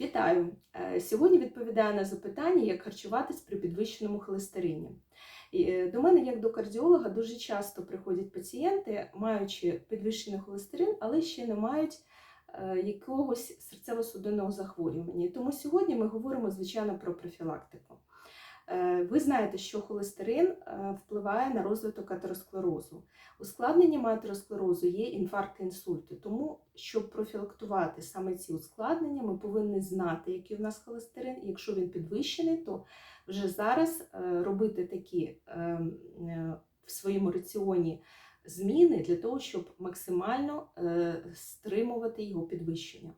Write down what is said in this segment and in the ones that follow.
Вітаю! Е, Сьогодні відповідаю на запитання, як харчуватись при підвищеному холестерині. Е, До мене, як до кардіолога, дуже часто приходять пацієнти, маючи підвищений холестерин, але ще не мають е, якогось серцево-судинного захворювання. Тому сьогодні ми говоримо, звичайно, про профілактику. Е, Ви знаєте, що холестерин е, впливає на розвиток атеросклерозу. Ускладненням атеросклерозу є інфаркти, інсульти. Тому, щоб профілактувати саме ці ускладнення, ми повинні знати, який в нас холестерин. І якщо він підвищений, то вже зараз е, робити такі в своєму раціоні зміни для того, щоб максимально стримувати його підвищення.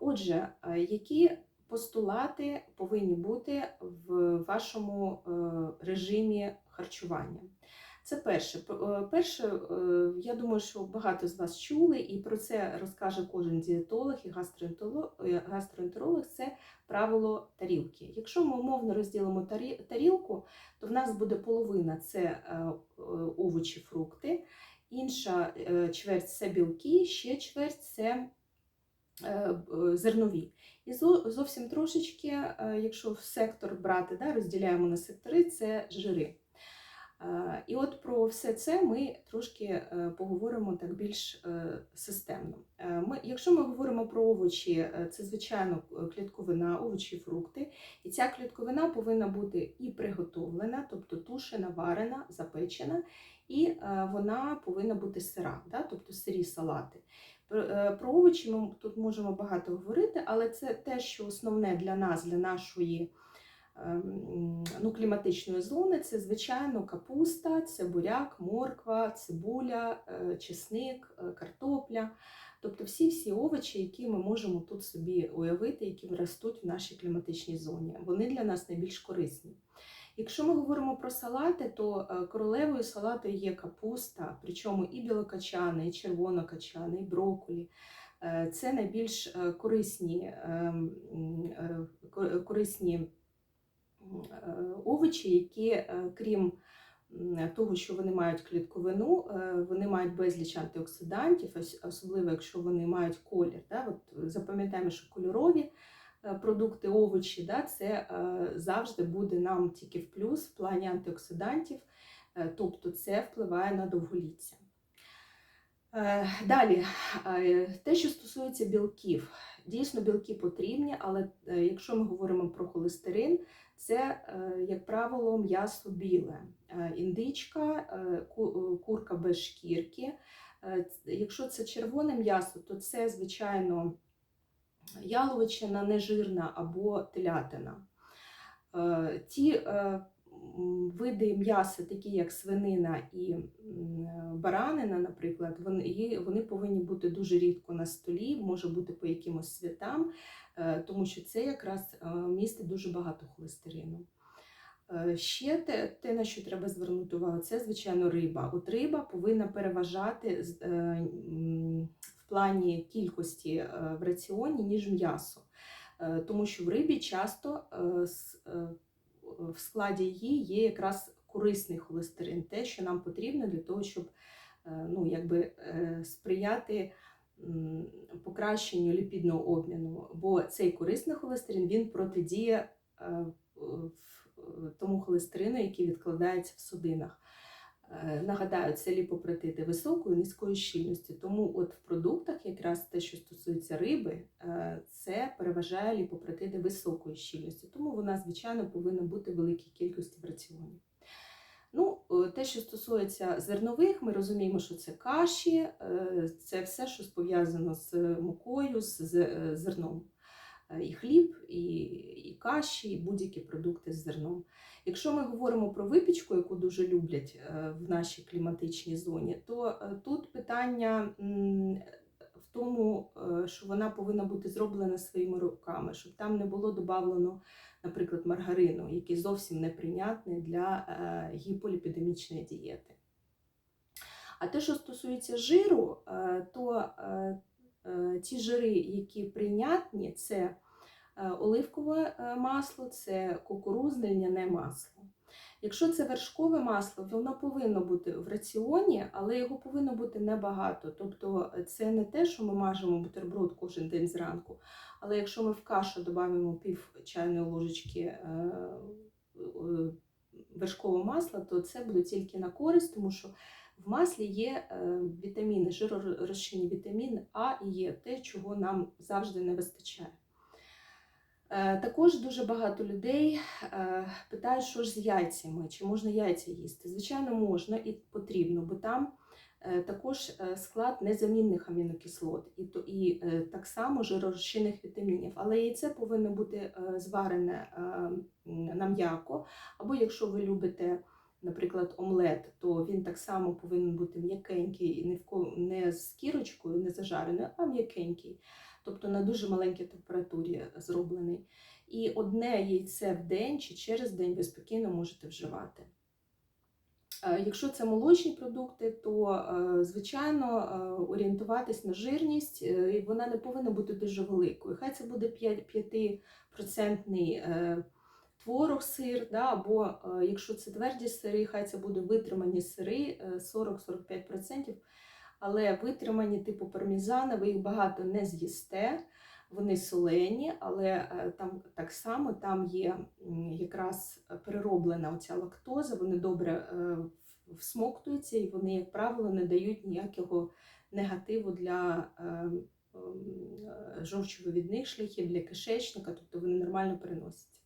Отже, які постулати повинні бути в вашому е, режимі харчування? Це перше. Е, Перше, е, я думаю, що багато з вас чули, і про це розкаже кожен дієтолог і гастроентеролог, це правило тарілки. Якщо ми умовно розділимо тарілку, то в нас буде половина це овочі, фрукти, інша чверть це білки, ще чверть це зернові. І зовсім трошечки, е, якщо в сектор брати, да, розділяємо на сектори, це жири. Е, І от про все це ми трошки е, поговоримо так більш е, системно. Е, Ми, якщо ми говоримо про овочі, е, це звичайно е, клітковина, овочі, фрукти. І ця клітковина повинна бути і приготовлена, тобто тушена, варена, запечена, і е, вона повинна бути сира, да, тобто сирі салати. Про, е, про овочі ми тут можемо багато говорити, але це те, що основне для нас, для нашої ем, ну, кліматичної зони, це звичайно капуста, це буряк, морква, цибуля, е, чесник, е, картопля. Тобто всі-всі овочі, які ми можемо тут собі уявити, які ростуть в нашій кліматичній зоні. Вони для нас найбільш корисні. Якщо ми говоримо про салати, то е, королевою салату є капуста, причому і білокачана, і червонокачана, і брокколі. Е, Це найбільш е, корисні, ем, корисні овочі, які, крім того, що вони мають клітковину, е, вони мають безліч антиоксидантів, особливо якщо вони мають колір. Да? От запам'ятаємо, що кольорові е, продукти, овочі, да, це е, завжди буде нам тільки в плюс в плані антиоксидантів, тобто це впливає на довголіття. Далі, те, що стосується білків, дійсно білки потрібні, але якщо ми говоримо про холестерин, це, е, як правило, м'ясо біле, Е, індичка, е, ку- курка без шкірки. Якщо це червоне м'ясо, то це, звичайно, яловичина нежирна або телятина. Ті види м'яса, такі як свинина і баранина, наприклад, вони, вони повинні бути дуже рідко на столі, може бути по якимось святам, е, тому що це якраз е, містить дуже багато холестерину. Е, Ще те, те, на що треба звернути увагу, це, звичайно, риба. От риба повинна переважати в плані кількості в раціоні, ніж м'ясо. Тому що в рибі часто в складі її є якраз корисний холестерин, те, що нам потрібно для того, щоб е, ну, якби, е, сприяти покращенню ліпідного обміну. Бо цей корисний холестерин він протидіє е, тому холестерину, який відкладається в судинах. Е, Нагадаю, це ліпопротити високої низької щільності. Тому от в продуктах, якраз те, що стосується риби, е, це переважає ліпопротиди високої щільності. Тому вона, звичайно, повинна бути в великій кількості в раціоні. Ну, е, те, що стосується зернових, ми розуміємо, що це каші, це все, що пов'язано з мукою, з зерном. Е, І хліб, і, і каші, і будь-які продукти з зерном. Якщо ми говоримо про випічку, яку дуже люблять е, в нашій кліматичній зоні, то е, тут питання в тому, що вона повинна бути зроблена своїми руками, щоб там не було додавлено, наприклад, маргарину, який зовсім неприйнятний для гіполіпідемічної дієти. А те, що стосується жиру, то ті жири, які прийнятні, це е, оливкове е, масло, це кукурузне льняне масло. Якщо це вершкове масло, воно повинно бути в раціоні, але його повинно бути небагато. Тобто це не те, що ми мажемо бутерброд кожен день зранку. Але якщо ми в кашу додамо пів чайної ложечки е, е, вершкового масла, то це буде тільки на користь, тому що в маслі є е, вітаміни, жиророзчинні вітаміни А і Е, те, чого нам завжди не вистачає. Е, Також дуже багато людей питають, що ж з яйцями, чи можна яйця їсти. Звичайно, можна і потрібно, бо там також склад незамінних амінокислот і, то- і так само жиророзчинних вітамінів. Але яйце повинно бути зварене на м'яко, або якщо ви любите. Наприклад, омлет, то він так само повинен бути м'якенький, і не, з кірочкою, не зажареною, а м'якенький тобто на дуже маленькій температурі зроблений. І одне яйце в день чи через день ви спокійно можете вживати. Е, Якщо це молочні продукти, то е, звичайно е, орієнтуватись на жирність, е, вона не повинна бути дуже великою. Хай це буде 5% е, творог, сир, да, або е, якщо це тверді сири, хай це буде витримані сири е, 40-45%. Але витримані типу пармезана, ви їх багато не з'їсте, вони солені, але е, там так само там є якраз перероблена оця лактоза, вони добре е, всмоктуються і вони, як правило, не дають ніякого негативу для е, е, жовчовивідних шляхів, для кишечника, тобто вони нормально переносяться.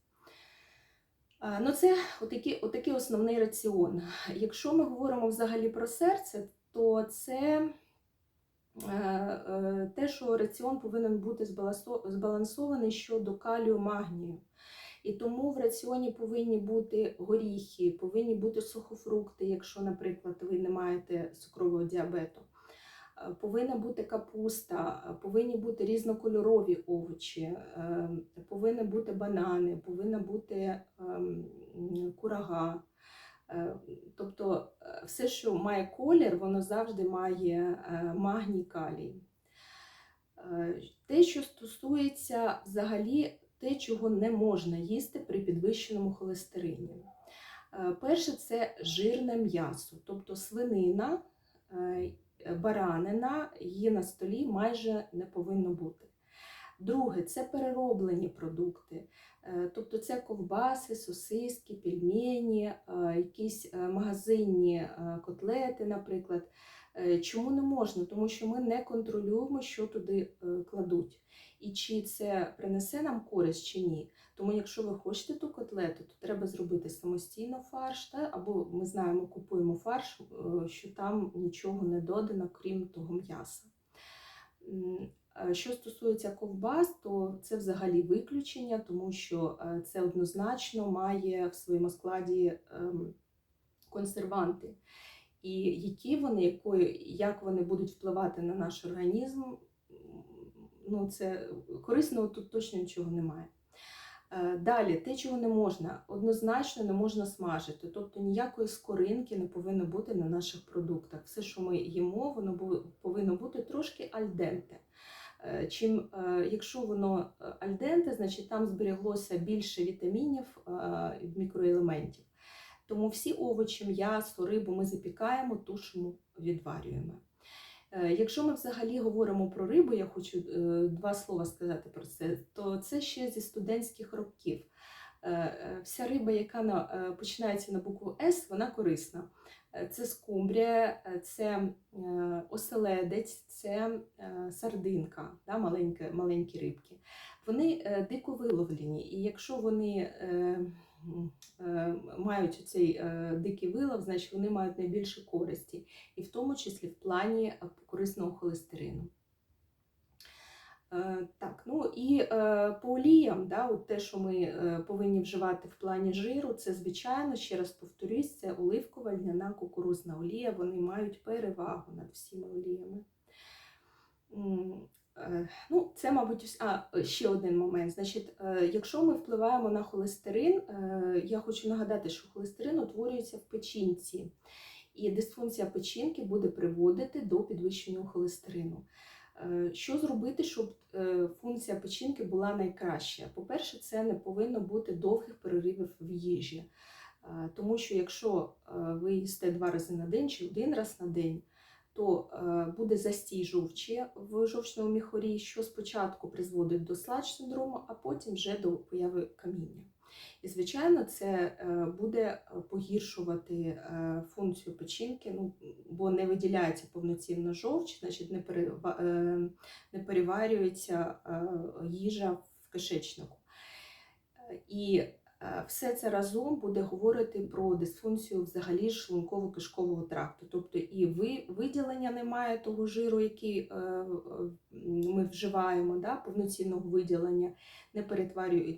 Ну, це отакий, отакий основний раціон. Якщо ми говоримо взагалі про серце, то це е, е, те, що раціон повинен бути збалансований щодо калію магнію. І тому в раціоні повинні бути горіхи, повинні бути сухофрукти, якщо, наприклад, ви не маєте цукрового діабету. Повинна бути капуста, е, повинні бути різнокольорові овочі, е, повинні бути банани, повинна бути ем, курага. Е, Тобто все, що має колір, воно завжди має магній калій. Те, що стосується взагалі те, чого не можна їсти при підвищеному холестерині. Перше це жирне м'ясо, тобто свинина, баранина, її на столі майже не повинно бути. Друге це перероблені продукти. Е, Тобто це ковбаси, сосиски, пельмені, е, якісь е, магазинні котлети, наприклад. Е, Чому не можна? Тому що ми не контролюємо, що туди е, кладуть, і чи це принесе нам користь чи ні. Тому, якщо ви хочете ту котлету, то треба зробити самостійно фарш, та? або ми знаємо, купуємо фарш, е, що там нічого не додано, крім того м'яса. Що стосується ковбас, то це взагалі виключення, тому що це однозначно має в своєму складі ем, консерванти. І які вони, якої, як вони будуть впливати на наш організм, ну це корисного тут точно нічого немає. Е, Далі, те, чого не можна, однозначно не можна смажити, тобто ніякої скоринки не повинно бути на наших продуктах. Все, що ми їмо, воно повинно бути трошки альденте. Е, Чим, е, якщо воно альденте, значить там збереглося більше вітамінів і мікроелементів. Тому всі овочі, м'ясо, рибу ми запікаємо, тушимо, відварюємо. Е, Якщо ми взагалі говоримо про рибу, я хочу е, два слова сказати про це, то це ще зі студентських років. Е, Вся риба, яка починається на букву С, вона корисна. Це скумбрія, це оселедець, це сардинка, да, маленькі, маленькі рибки. Вони дико виловлені, і якщо вони мають цей е, дикий вилов, значить вони мають найбільше користі, і в тому числі в плані е, корисного холестерину. Е, Так, ну і е, по оліям, да, от те, що ми е, повинні вживати в плані жиру, це звичайно, ще раз повторюсь, це оливкова, льняна, кукурузна олія. Вони мають перевагу над всіма оліями. Е, Ну, це, мабуть, а, ще один момент. Значить, е, якщо ми впливаємо на холестерин, е, я хочу нагадати, що холестерин утворюється в печінці, і дисфункція печінки буде приводити до підвищення холестерину. Що зробити, щоб функція печінки була найкраща? По-перше, це не повинно бути довгих переривів в їжі. Тому що якщо ви їсте два рази на день чи один раз на день, то е, буде застій жовчі в жовчному міхурі, що спочатку призводить до слач синдрому, а потім вже до появи каміння. І, звичайно, це е, буде погіршувати е, функцію печінки, ну, бо не виділяється повноцінно жовч, значить не, перева- не переварюється їжа в кишечнику. І все це разом буде говорити про дисфункцію взагалі шлунково-кишкового тракту. Тобто і ви, виділення немає того жиру, який е, е, ми вживаємо, да, повноцінного виділення, не,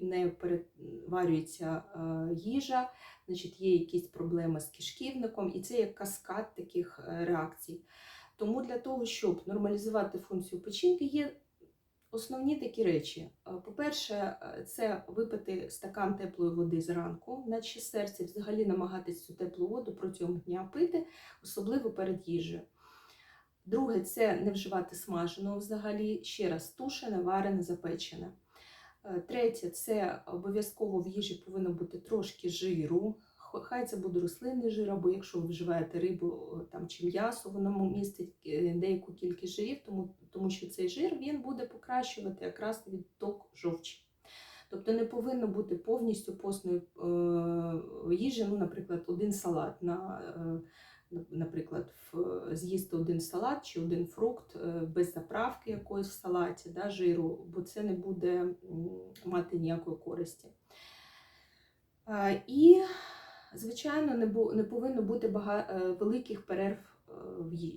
не перетварюється е, їжа, значить є якісь проблеми з кишківником, і це як каскад таких е, реакцій. Тому для того, щоб нормалізувати функцію печінки, є Основні такі речі. Е, По-перше, е, це випити стакан теплої води зранку, наче серце, взагалі намагатись цю теплу воду протягом дня пити, особливо перед їжею. Друге, це не вживати смаженого взагалі, ще раз тушене, варене, запечене. Е, Третє, це обов'язково в їжі повинно бути трошки жиру. Хай це буде рослинний жир, або якщо ви вживаєте рибу там, чи м'ясо, воно містить е, деяку кількість жирів, тому, тому що цей жир він буде покращувати якраз відток жовчі. Тобто не повинно бути повністю постної е, їжі, ну, наприклад, один салат на, е, наприклад, з'їсти один салат чи один фрукт е, без заправки якоїсь в салаті, да, жиру, бо це не буде мати ніякої користі. І, звичайно, не, повинно бути бага... е, великих перерв е,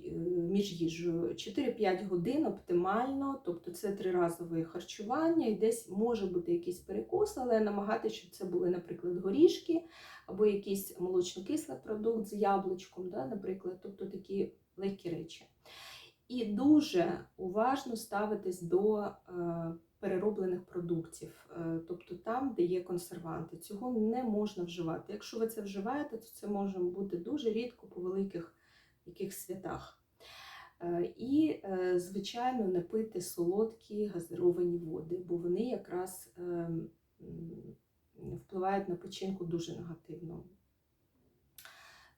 е, між їжею. 4-5 годин оптимально, тобто це триразове харчування, і десь може бути якийсь перекус, але намагатися, щоб це були, наприклад, горішки або якийсь молочно-кислий продукт з яблучком, да, наприклад, тобто такі легкі речі. І дуже уважно ставитись до перероблених продуктів, е, тобто там, де є консерванти. Цього не можна вживати. Якщо ви це вживаєте, то це може бути дуже рідко по великих яких святах. Е, І, е, звичайно, не пити солодкі газировані води, бо вони якраз е, впливають на печінку дуже негативно.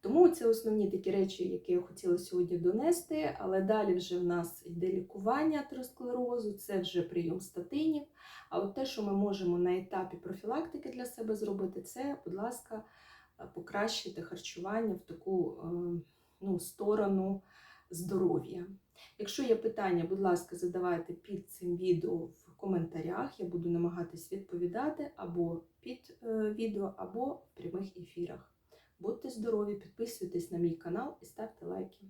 Тому це основні такі речі, які я хотіла сьогодні донести. Але далі вже в нас йде лікування атеросклерозу, це вже прийом статинів. А от те, що ми можемо на етапі профілактики для себе зробити, це, будь ласка, покращити харчування в таку е, ну, сторону здоров'я. Якщо є питання, будь ласка, задавайте під цим відео в коментарях. Я буду намагатись відповідати або під е, відео, або в прямих ефірах. Будьте здорові, підписуйтесь на мій канал і ставте лайки.